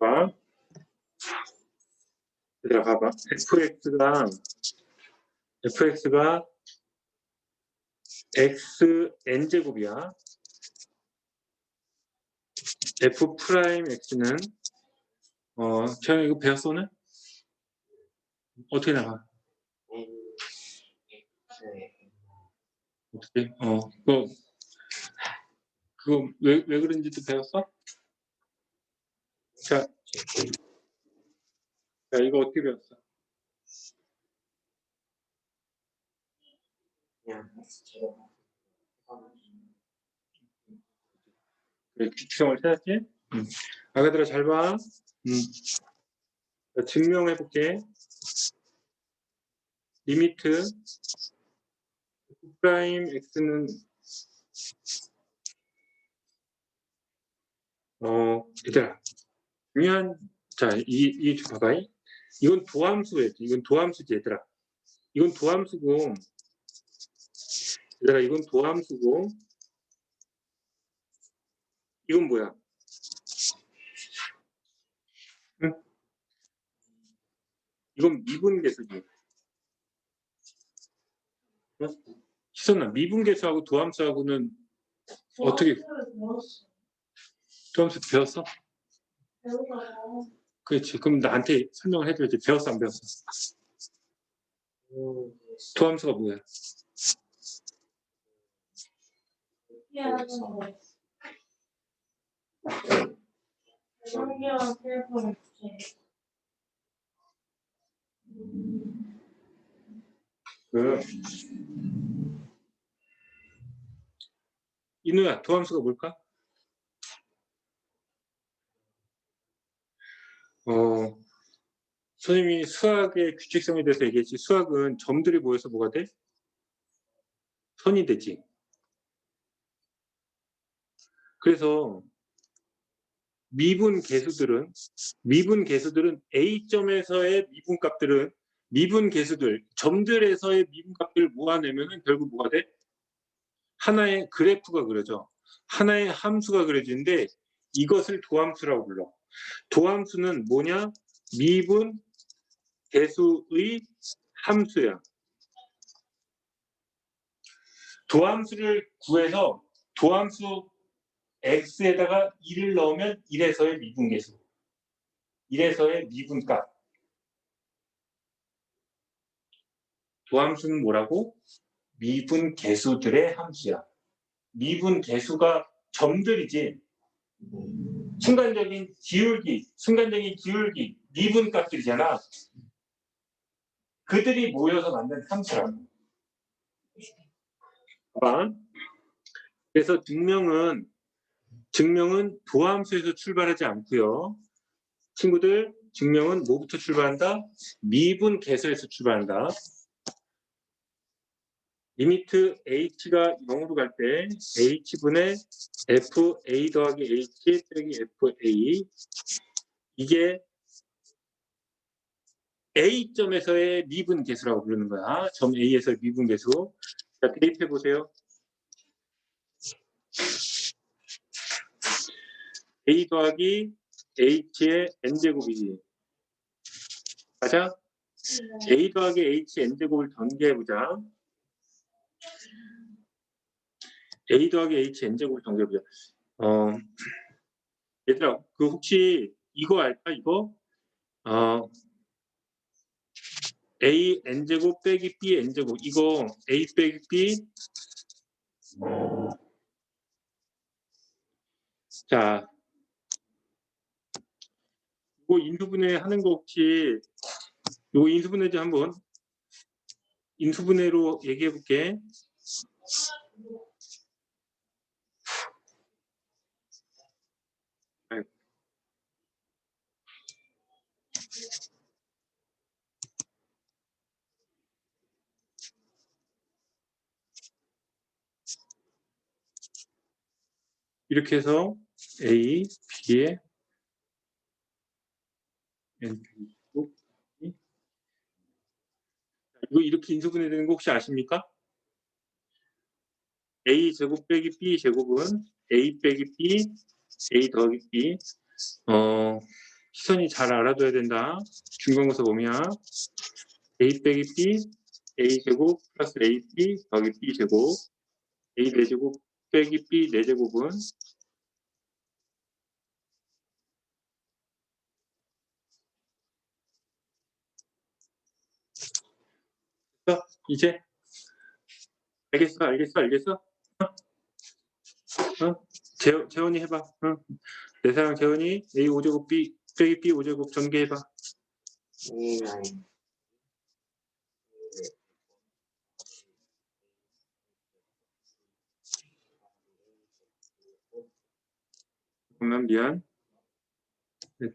봐. 얘들아 봐봐. fx가 fx가 x n 제곱이야. f 프라임 x는 어, 저 이거 배웠어 오늘? 어떻게 나가? 어떻게? 어, 그거 그거 왜, 왜 그런지도 배웠어? 자, 자 이거 어떻게 배웠어? 그래, 규칙성을 찾았지? 응. 아가들아 잘 봐. 응. 자, 증명해 볼게. 리미트 프라임 x는 어 얘들아 중요한 자이 이 봐봐 이건 도함수예요. 이건 도함수지 얘들아. 이건 도함수고 얘들아 이건 도함수고 이건 뭐야? 응? 이건 미분계수지. 희선아 미분계수하고 도함수하고는 어떻게 도함수 배웠어? 그렇지 그럼 나한테 설명을 해줘야지 배웠어 안 배웠어? 도함수가 뭐야? 그 이누야 도함수가 뭘까? 어 선생님이 수학의 규칙성에 대해서 얘기했지 수학은 점들이 모여서 뭐가 돼? 선이 되지 그래서 미분 계수들은 미분 계수들은 A점에서의 미분 값들은 미분 계수들 점들에서의 미분 값들을 모아내면은 결국 뭐가 돼? 하나의 그래프가 그려져 하나의 함수가 그려지는데 이것을 도함수라고 불러 도함수는 뭐냐? 미분 계수의 함수야 도함수를 구해서 도함수 x에다가 1을 넣으면 1에서의 미분계수 1에서의 미분값 도함수는 뭐라고? 미분계수들의 함수야 미분계수가 점들이지 순간적인 기울기 순간적인 기울기 미분 값들이잖아 그들이 모여서 만든 함수라고 봐봐 그래서 증명은 증명은 도함수에서 출발하지 않고요. 친구들 증명은 뭐부터 출발한다? 미분 계수에서 출발한다. 리미트 h가 0으로 갈 때 h분의 fa 더하기 h 빼기 fa 이게 a점에서의 미분 계수라고 부르는 거야. 점 a에서의 미분 계수. 자, 대입해 보세요. a 더하기 h의 n제곱이지. 맞아? a 더하기 h n제곱을 전개해보자. A 더하기 h n제곱을 전개해보자. 어, 얘들아, 그 혹시 이거 알까? 이거? 어, a n제곱 빼기 b n제곱 이거 a 빼기 b 자 이거 인수분해 하는 거 혹시 이거 인수분해제 한번 인수분해로 얘기해 볼게. 이렇게 해서 A, B에 N, 이거 이렇게 인수분해 되는 거 혹시 아십니까? A 제곱 빼기 B 제곱은 A 빼기 B, A 더하기 B. 어, 시선이 잘 알아둬야 된다. 중간고사 뭐냐? a 빼기 b a 제곱 플러스 ab 더하기 b 제곱 a 4제곱 빼기 b 4제곱은 됐어? 이제 알겠어 알겠어 알겠어? 어? 어? 재, 재원이 해봐 어? 내 사랑 재원이 a 5제곱 b 빼기 b 5제곱 전개해봐 이 미안 네.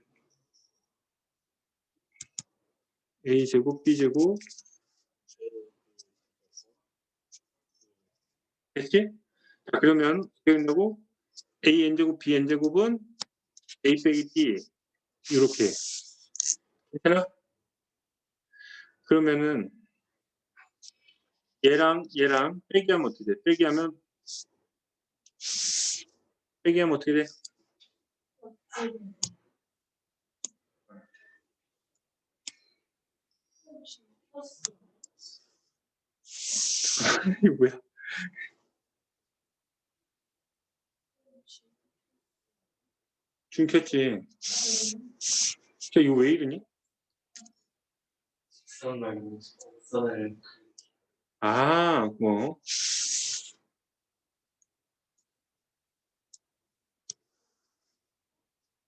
a 제곱 b 제곱 됐지? 자 그러면 어떻게 된다고? a n 제곱 b n 제곱은 a 빼기 b 이렇게 괜찮아? 그러면은 얘랑 얘랑 빼기하면 어떻게 돼? 빼기하면 빼기하면 어떻게 돼? 이게 뭐야? 중 켰지. 저 이거 왜 이러니? 직선을 직선을 아, 뭐.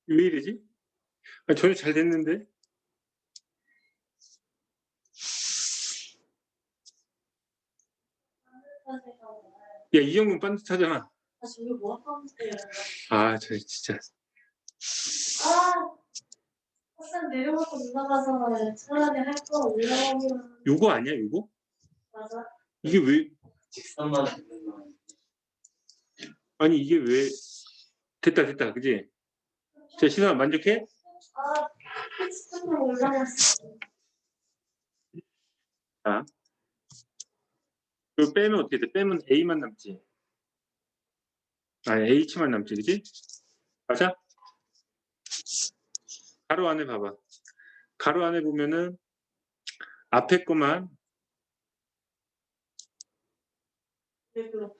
왜 이러지? 아, 전혀 잘 됐는데? 야, 이 정도면 반듯하잖아. 아, 저기 뭐 하는데요? 아, 저 진짜. 아, 학생 내려가서 올라가잖아요. 차라리 할거 올라가면 요거 아니야, 요거? 맞아. 이게 왜, 직선만 있는 아니, 이게 왜, 됐다, 됐다, 그지? 자, 신아 만족해? 아, 올라갔어. 그거 빼면 어떻게 돼? 빼면 A만 남지. 아니, H만 남지, 그지? 맞아? 가로 안에 봐봐. 가로 안에 보면은 앞에 거만 왜 그렇게?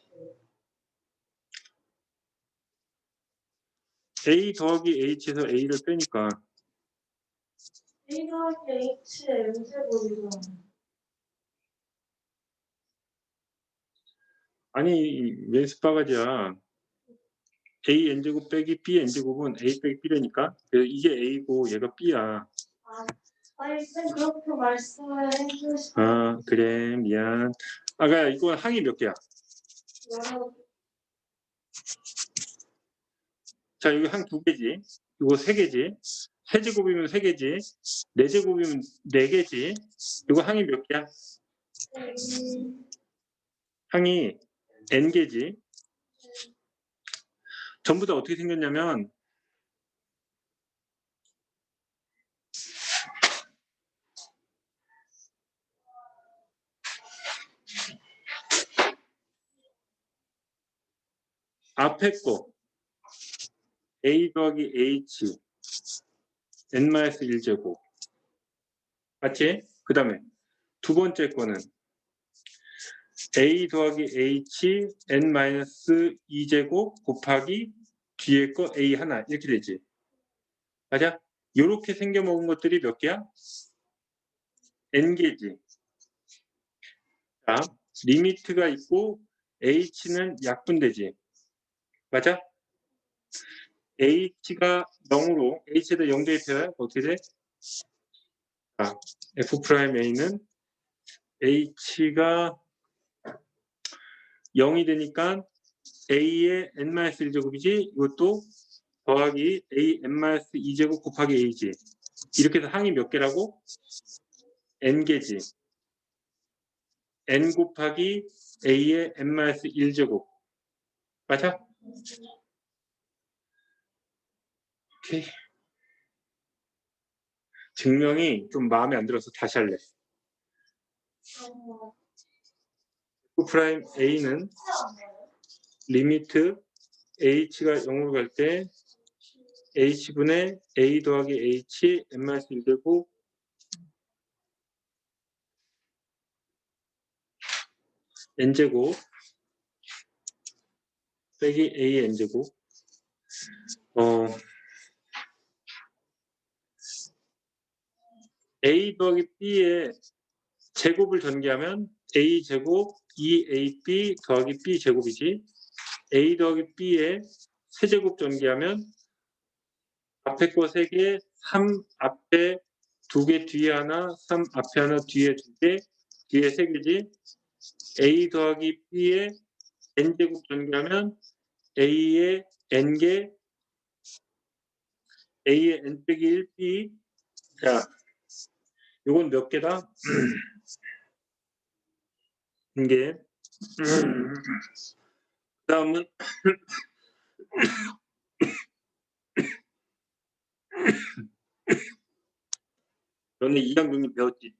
A 더하기 H에서 A를 빼니까 A 더하기 H의 M제곱이잖아. 아니 왼수 바가지야. A n제곱 빼기 B n제곱은 A 빼기 B라니까 그래서 이게 A고 얘가 B야. 아니, 쌤 그렇게 말씀을 해주시면 아 그래 미안. 아가 이거 항이 몇 개야? 여러 자, 이거 한두 개지. 이거 세 개지. 세 제곱이면 세 개지. 네 제곱이면 네 개지. 이거 항이 몇 개야? 음, 항이 n 개지. 전부 다 어떻게 생겼냐면 앞에 거 a 더하기 h n-1제곱 맞지? 그 다음에 두 번째 거는 a 더하기 h n-2제곱 곱하기 뒤에 거 a 하나 이렇게 되지 맞아? 이렇게 생겨 먹은 것들이 몇 개야? n개지 자 리미트가 있고 h는 약분되지 맞아? H가 0으로 h에다 0 대입해야 어떻게 돼? 자, f 프라임 a는 h가 0이 되니까 a의 n-1제곱이지 이것도 더하기 a n-2제곱 곱하기 a지 이렇게 해서 항이 몇 개라고? n개지 n 곱하기 a의 n-1제곱 맞아? 오케이. 증명이 좀 마음에 안 들어서 다시 할래. 어, f 프라임 a는 리미트 h가 0으로 갈 때 h분의 a 더하기 h n-1제곱 n제곱 빼기 a n제곱. 어 a 더하기 b의 제곱을 전개하면 a 제곱 2ab 더하기 b 제곱이지. A 더하기 b의 세제곱 전개하면 앞에 거 3개, 3 앞에 2개 뒤에 하나, 3 앞에 하나 뒤에 2개, 뒤에 3개지. A 더하기 b의 n제곱 전개하면 a의 n개 a의 n 빼기 1b 자 요건 몇 개다? 이게 다음은 너네 이장중이 배웠지?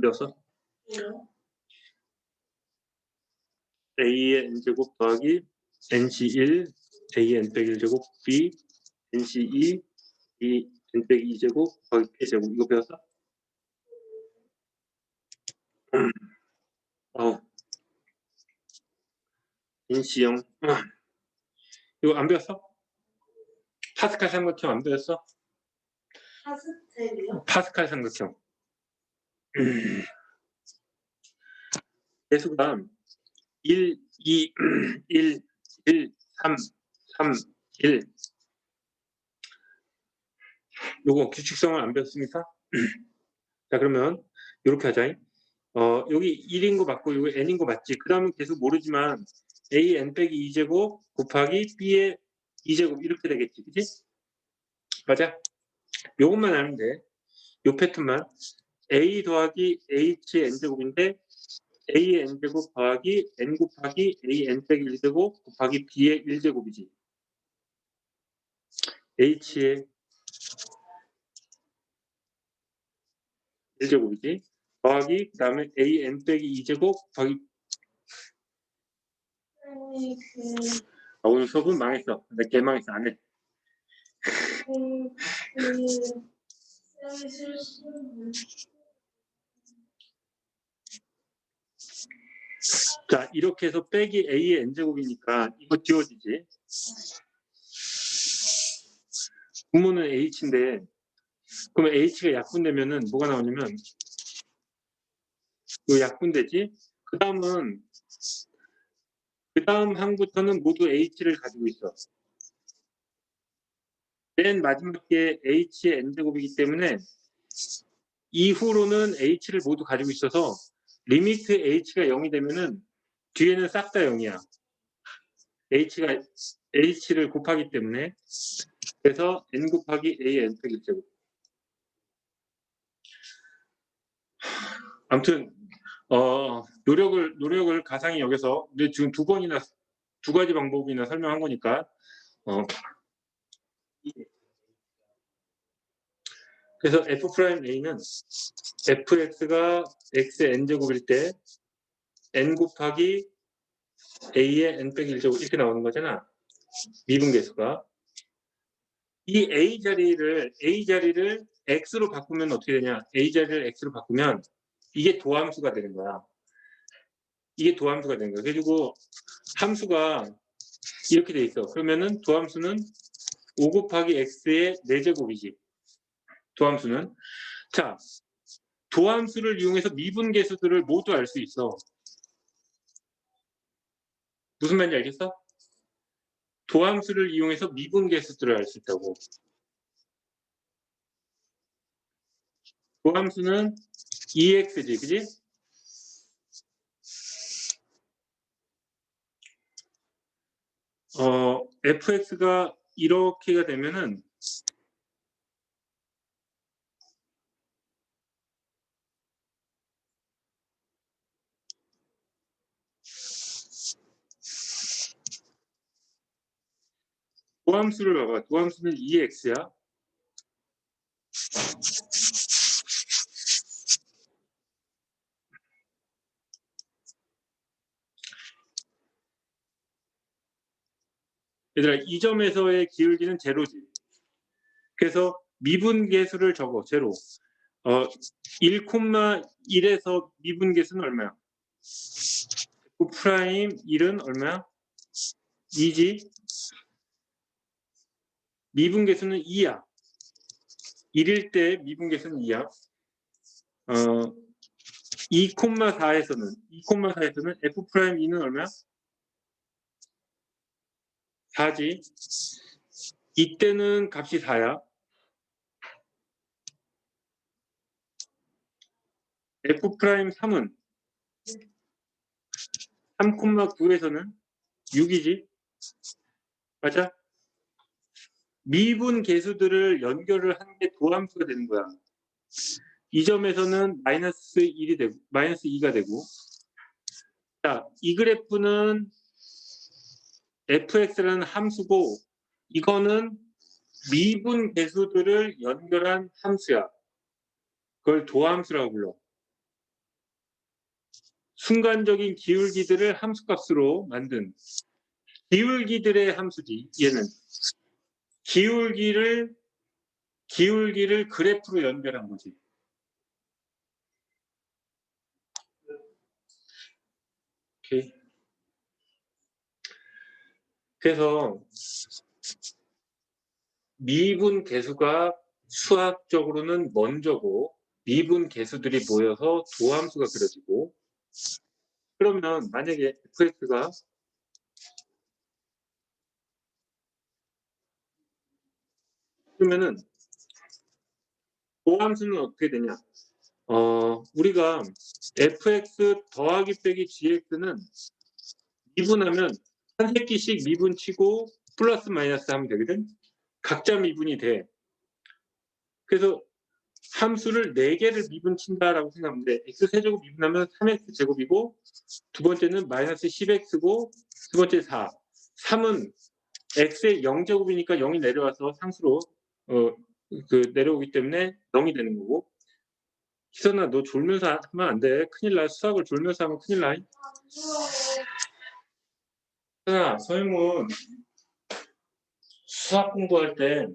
배웠어? a의 n제곱 더하기 nc1 a의 n 빼기 1제곱 b nc2 이 n 빼기 2제곱 더하기 p제곱 이거 배웠어? 어 nc0 이거 안 배웠어? 파스칼 삼각형 안 배웠어? 파스텔이요? 파스칼 삼각형 개수가 1, 2, 1, 1, 3, 3, 1 요거 규칙성을 안 배웠습니까? 자 그러면 이렇게 하자 어 여기 1인 거 맞고 여기 n인 거 맞지 그 다음은 계속 모르지만 a n 빼기 2제곱 곱하기 b의 2제곱 이렇게 되겠지 그지? 맞아? 요것만 아면 돼 요 패턴만 a 더하기 h n제곱인데 a의 n제곱 더하기 n 곱하기 a n 빼기 1제곱 곱하기 b의 1제곱이지 h의 1제곱이지? 더하기 그 다음에 a n 빼기 2제곱 더하기 아, 오늘 수업은 망했어. 내 개망했어. 안해. 쌤이 실수는 자 이렇게 해서 빼기 a의 n제곱이니까 이거 지워지지? 분모는 h인데 그러면 h가 약분되면은 뭐가 나오냐면 이 약분되지 그 다음은 그 다음 항부터는 모두 h를 가지고 있어 맨 마지막 게 h의 n제곱이기 때문에 이후로는 h를 모두 가지고 있어서 리미트 h가 0이 되면은 뒤에는 싹 다 0이야. h가 h를 곱하기 때문에 그래서 n 곱하기 a n 빼기 1제곱. 아무튼 어 노력을 노력을 가상히 여기서 근데 지금 두 번이나 두 가지 방법이나 설명한 거니까 어 그래서 f 프라임 a는 fx가 x의 n제곱일 때 n 곱하기 a의 n 빼기 1제곱 이렇게 나오는 거잖아. 미분계수가. 이 a 자리를 a 자리를 x로 바꾸면 어떻게 되냐? a 자리를 x로 바꾸면 이게 도함수가 되는 거야. 이게 도함수가 되는 거야. 그리고 함수가 이렇게 돼 있어. 그러면은 도함수는 5 곱하기 x의 4제곱이지. 도함수는. 자, 도함수를 이용해서 미분 계수들을 모두 알 수 있어. 무슨 말인지 알겠어? 도함수를 이용해서 미분 계수들을 알 수 있다고. 도함수는 EX지, 그지? 어, FX가 이렇게가 되면은 도함수를 봐봐. 도함수는 2x야. 얘들아 이 점에서의 기울기는 제로지. 그래서 미분 계수를 적어 제로. 어 1,1에서 미분 계수는 얼마야? 9 프라임 1은 얼마야? 2지. 미분 계수는 2야. 1일 때 미분 계수는 2야. 어 2,4에서는 2,4에서는 f 프라임 2는 얼마야? 4지. 이때는 값이 4야. f 프라임 3은 3,9에서는 6이지. 맞아? 미분 계수들을 연결을 한 게 도함수가 되는 거야. 이 점에서는 마이너스 1이 되고 마이너스 2가 되고 자, 이 그래프는 fx라는 함수고 이거는 미분 계수들을 연결한 함수야. 그걸 도함수라고 불러. 순간적인 기울기들을 함수값으로 만든 기울기들의 함수지. 얘는 기울기를 기울기를 그래프로 연결한 거지. 오케이. 그래서 미분 계수가 수학적으로는 먼저고 미분 계수들이 모여서 도함수가 그려지고 그러면 만약에 fx가 그러면은 도함수는 어떻게 되냐? 어, 우리가 fx 더하기 빼기 gx는 미분하면 한 새끼씩 미분 치고 플러스 마이너스 하면 되거든. 각자 미분이 돼. 그래서 함수를 4개를 미분 친다라고 생각하면 돼. x 세제곱 미분하면 3x 제곱이고 두 번째는 마이너스 10x고 두 번째 4. 3은 x의 0제곱이니까 0이 내려와서 상수로 어, 그 내려오기 때문에 0이 되는 거고 희선아 너 졸면서 하면 안 돼. 큰일 나. 수학을 졸면서 하면 큰일 나. 희선아 서영훈 수학 공부할 때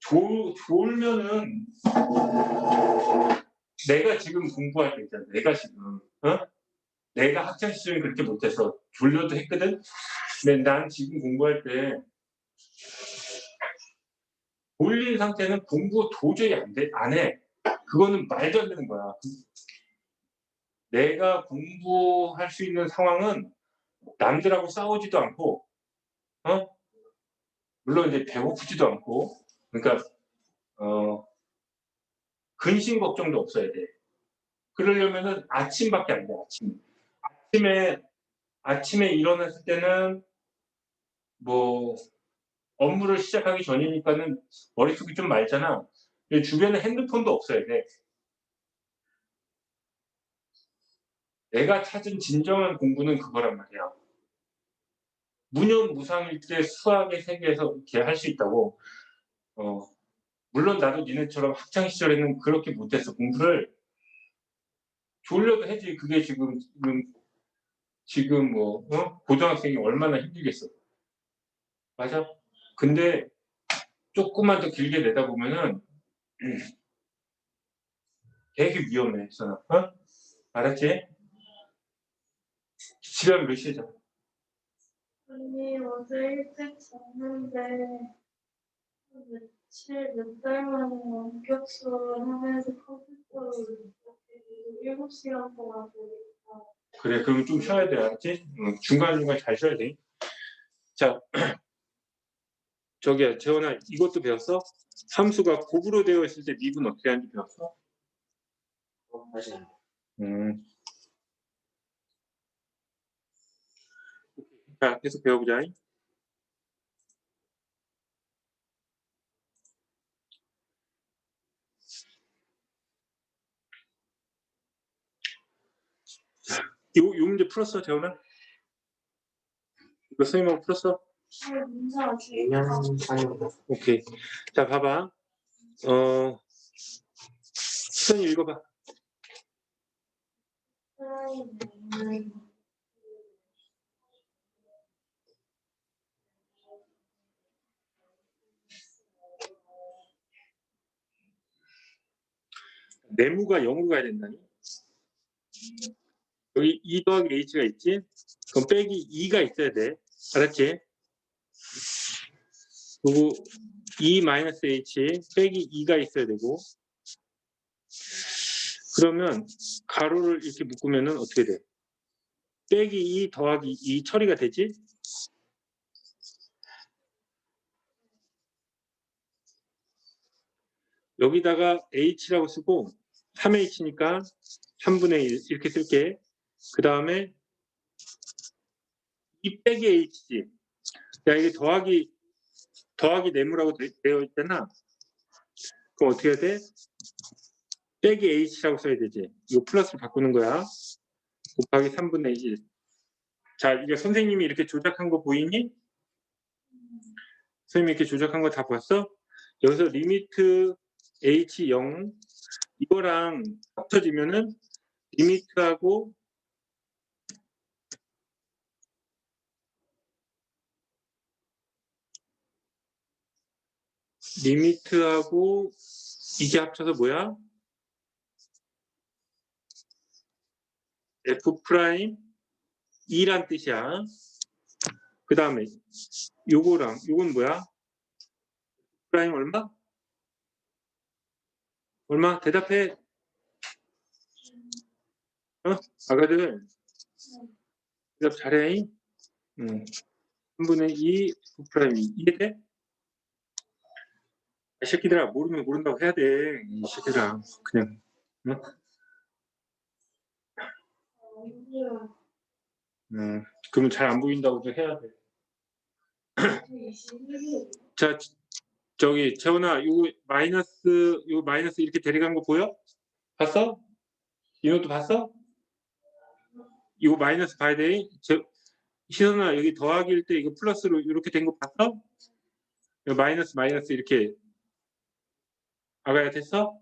졸, 졸면은 내가 지금 공부할 때 있잖아. 내가 지금 어? 내가 학창 시절에 그렇게 못해서 졸려도 했거든. 근데 난 지금 공부할 때 졸린 상태는 공부 도저히 안 돼, 안 해. 그거는 말도 안 되는 거야. 내가 공부할 수 있는 상황은 남들하고 싸우지도 않고, 어? 물론 이제 배고프지도 않고, 그러니까 어 근심 걱정도 없어야 돼. 그러려면은 아침밖에 안 돼. 아침. 아침에 아침에 일어났을 때는 뭐 업무를 시작하기 전이니까는 머릿속이 좀 맑잖아. 주변에 핸드폰도 없어야 돼. 내가 찾은 진정한 공부는 그거란 말이야. 무념무상일 때 수학의 세계에서 이렇게 할 수 있다고. 어, 물론 나도 니네처럼 학창 시절에는 그렇게 못했어. 공부를 졸려도 해지. 그게 지금 지금 지금 뭐 어? 고등학생이 얼마나 힘들겠어. 맞아. 근데 조금만 더 길게 내다 보면은 되게 위험해, 선아. 어? 알았지? 집에 몇 시에 자? 언니 어제 일찍 잤는데 며칠 몇 달 만에 원격 수업을 하면서 컴퓨터를 일곱 시간 동안 보니까 그래, 그럼 좀 쉬어야 돼, 알았지? 응, 중간중간 잘 쉬어야 돼. 자, 저기야, 재원아, 이것도 배웠어? 함수가 곱으로 되어 있을 때 미분 어떻게 하는지 배웠어? 어, 다시. 음. 자, 계속 배워보자. 요, 요 문제 풀었어, 재원아? 이거 선생님하고 풀었어? 오케이. 자, 봐봐. 어, 선생님 읽어봐. 프라임은 네모가 0으로 가야 된다니. 여기 2 더하기 h가 있지? 그럼 빼기 2가 있어야 돼. 알았지? 그리고 2 마이너스 h 빼기 2가 있어야 되고 그러면 가로를 이렇게 묶으면은 어떻게 돼? 빼기 2 더하기 2 처리가 되지? 여기다가 h라고 쓰고 3h니까 3분의 1 이렇게 쓸게. 그 다음에 2 빼기 h지. 야 이게 더하기 더하기 네모라고 되- 되어 있잖아. 그럼 어떻게 해야 돼? 빼기 h라고 써야 되지. 이거 플러스로 바꾸는 거야. 곱하기 3분의 1. 자, 이게 선생님이 이렇게 조작한 거 보이니? 선생님이 이렇게 조작한 거 다 봤어? 여기서 리미트 h0 이거랑 합쳐지면은 리미트하고 리미트하고 이게 합쳐서 뭐야? f 프라임 2란 뜻이야. 그 다음에 요거랑 요건 뭐야? 프라임 얼마? 얼마? 대답해. 어? 아가들 대답 잘해. 응. 3분의 2 F 프라임 2 이해돼? 이 새끼들아 모르면 모른다고 해야 돼. 이 새끼들아 그냥 어, 힘들어. 음, 그러면 잘 안 보인다고도 해야 돼. 21일. 자, 지- 저기 재원아, 요 마이너스 요 마이너스 이렇게 데려간 거 보여? 봤어? 이노트 봤어? 이거 마이너스 봐야 돼. 제, 희선아 여기 더하기일 때 이거 플러스로 이렇게 된 거 봤어? 이거 마이너스 마이너스 이렇게 아가야 됐어?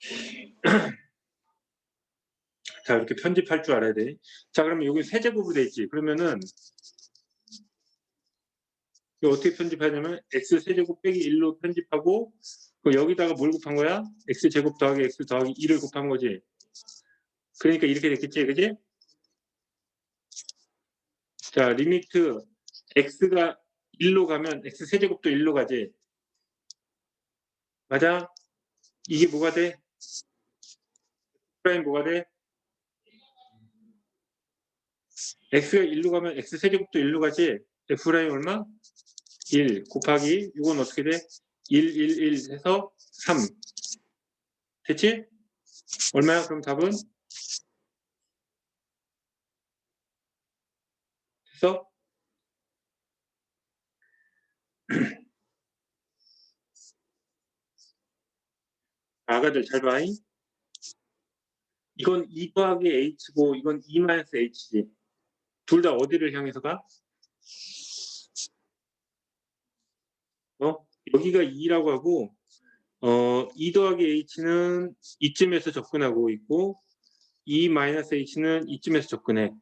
자 이렇게 편집할 줄 알아야 돼. 자 그러면 여기 세제곱으로 돼 있지. 그러면은 이거 어떻게 편집하냐면 x 세제곱 빼기 1로 편집하고 그 여기다가 뭘 곱한 거야? x 제곱 더하기 x 더하기 2를 곱한 거지. 그러니까 이렇게 됐겠지, 그지? 자 리미트 x가 1로 가면 x 세제곱도 1로 가지. 맞아? 이게 뭐가 돼? 프라임 뭐가 돼? x가 1로 가면 x 세제곱도 1로 가지. f 프라임 얼마? 1 곱하기 이건 어떻게 돼? 1, 1, 1 해서 3 됐지? 얼마야? 그럼 답은? 됐어? 아가들 잘 봐. 잉? 이건 2 더하기 h고 이건 2 마이너스 h지. 둘 다 어디를 향해서 가? 어? 여기가 2라고 하고 어, 2 더하기 h는 이쯤에서 접근하고 있고 2 마이너스 h는 이쯤에서 접근해.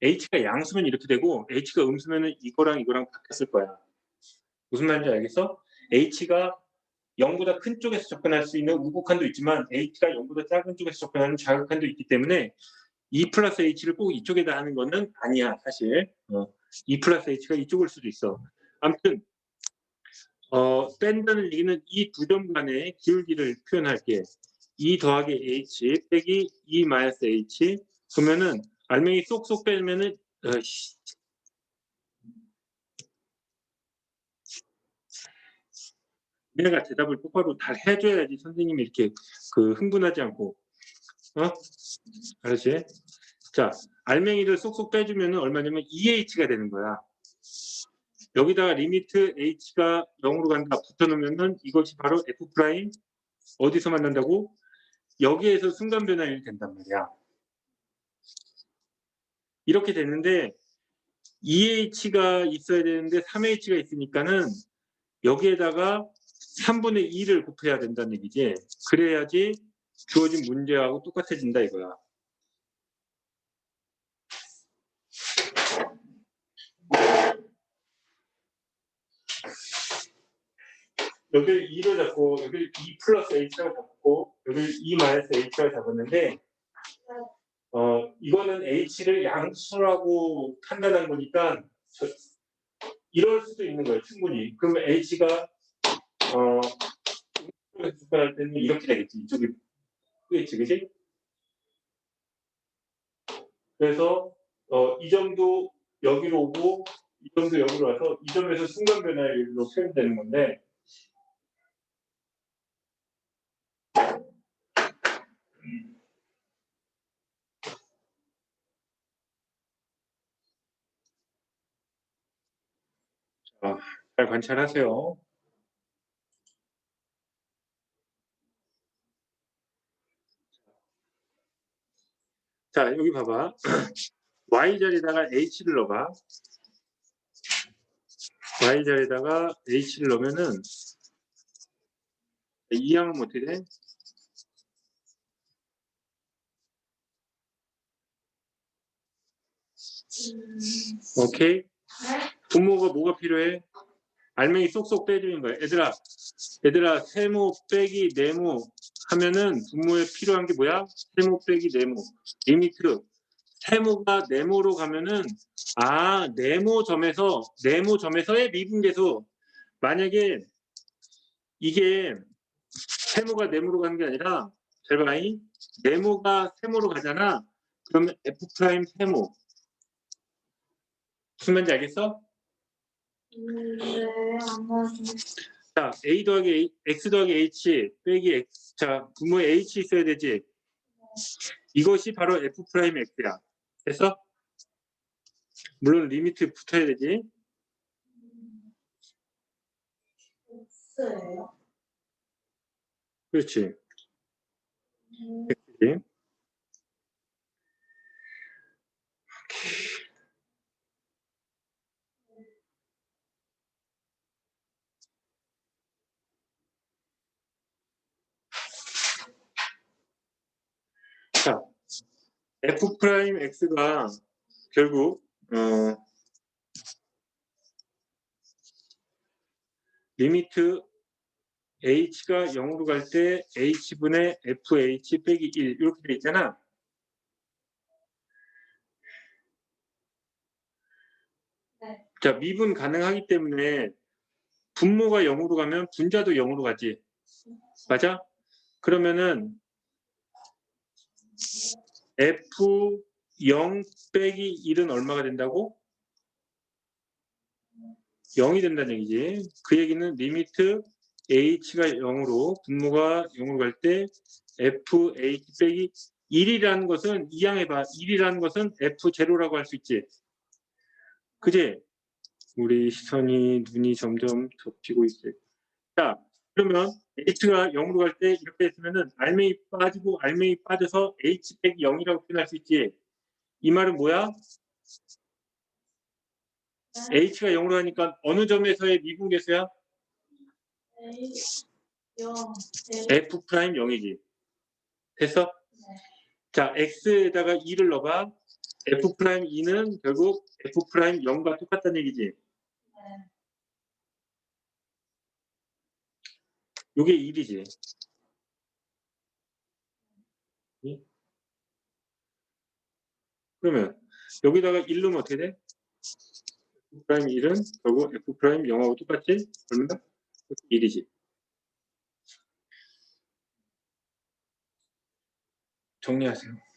h가 양수면 이렇게 되고 h가 음수면 이거랑 이거랑 바뀌었을 거야. 무슨 말인지 알겠어? h가 0보다 큰 쪽에서 접근할 수 있는 우극한도 있지만 h가 0보다 작은 쪽에서 접근하는 자극한도 있기 때문에 2 플러스 h를 꼭 이쪽에다 하는 거는 아니야 사실. 어. 2 플러스 h가 이쪽일 수도 있어. 아무튼 어, 뺀다는 얘기는 이 두 점 간의 기울기를 표현할게. 2 더하기 h 빼기 2 마이너스 h 그러면은 알맹이 쏙쏙 빼면은 어이씨. 얘가 대답을 똑바로 잘 해줘야지 선생님이 이렇게 그 흥분하지 않고 어? 알았지? 자 알맹이를 쏙쏙 빼주면은 얼마냐면 2h가 되는 거야. 여기다가 리미트 h가 0으로 간다 붙여놓으면은 이것이 바로 f 프라임 어디서 만난다고? 여기에서 순간 변화율이 된단 말이야. 이렇게 됐는데 2h가 있어야 되는데 3h가 있으니까는 여기에다가 3분의 2를 곱해야 된다는 얘기지. 그래야지 주어진 문제하고 똑같아진다 이거야. 여기를 2로 잡고 여기를 2 플러스 h라고 잡고 여기를 2 마이너스 h라고 잡았는데 어 이거는 h를 양수라고 판단한 거니까 저- 이럴 수도 있는 거예요 충분히 그러면 h가 어 접근할 때는 이렇게 되겠지 이쪽이 되겠지 그지? 그래서 어, 이 점도 여기로 오고 이 점도 여기로 와서 이 점에서 순간 변화로 표현되는 건데 자, 잘 관찰하세요. 자, 여기 봐봐. y 자리에다가 h를 넣어봐. y 자리에다가 h를 넣으면은 이 양은 어떻게 돼? 오케이. 네? 분모가 뭐가 필요해? 알맹이 쏙쏙 빼주는 거야. 얘들아, 얘들아, 세모 빼기 네모 하면은 분모에 필요한 게 뭐야? 세모 빼기 네모. 리미트. 세모가 네모로 가면은 아 네모 점에서 네모 점에서의 미분계수. 만약에 이게 세모가 네모로 가는 게 아니라 잘 봐이 네모가 세모로 가잖아. 그러면 f 프라임 세모. 무슨 말인지 알겠어? 음, 네, 자, a 더하기 a, x 더하기 h 빼기 x. 자, 분모에 h 있어야 되지. 이것이 바로 f 프라임 x야. 됐어? 물론 리미트 붙어야 되지. 그렇지. 음, 그치? 자, f 프라임 x가 결국 어, 리미트 h가 0으로 갈 때 h분의 fh 빼기 1 이렇게 돼 있잖아. 네. 자, 미분 가능하기 때문에 분모가 0으로 가면 분자도 0으로 가지. 맞아? 그러면은 f0 빼기 1은 얼마가 된다고? 0이 된다는 얘기지. 그 얘기는 리미트 h가 0으로 분모가 0으로 갈 때 fh 빼기 1이라는 것은 이양해봐. 1이라는 것은 f0라고 할 수 있지. 그지? 우리 시선이 눈이 점점 덮이고 있어요. 자, 그러면 h가 0으로 갈 때 이렇게 했으면은 알맹이 빠지고 알맹이 빠져서 h 빼기 0이라고 표현할 수 있지. 이 말은 뭐야? 네. h가 0으로 가니까 어느 점에서의 미분계수야? A, 0, f 프라임 0이지. 됐어? 자, x에다가 2를 넣어봐. f 프라임 2는 결국 f 프라임 0과 똑같다는 얘기지. 요게 1이지. 그러면 여기다가 1 넣으면 어떻게 돼? f 프라임 1은 결국 f 프라임 0하고 똑같지? 얼마나? 1이지. 정리하세요.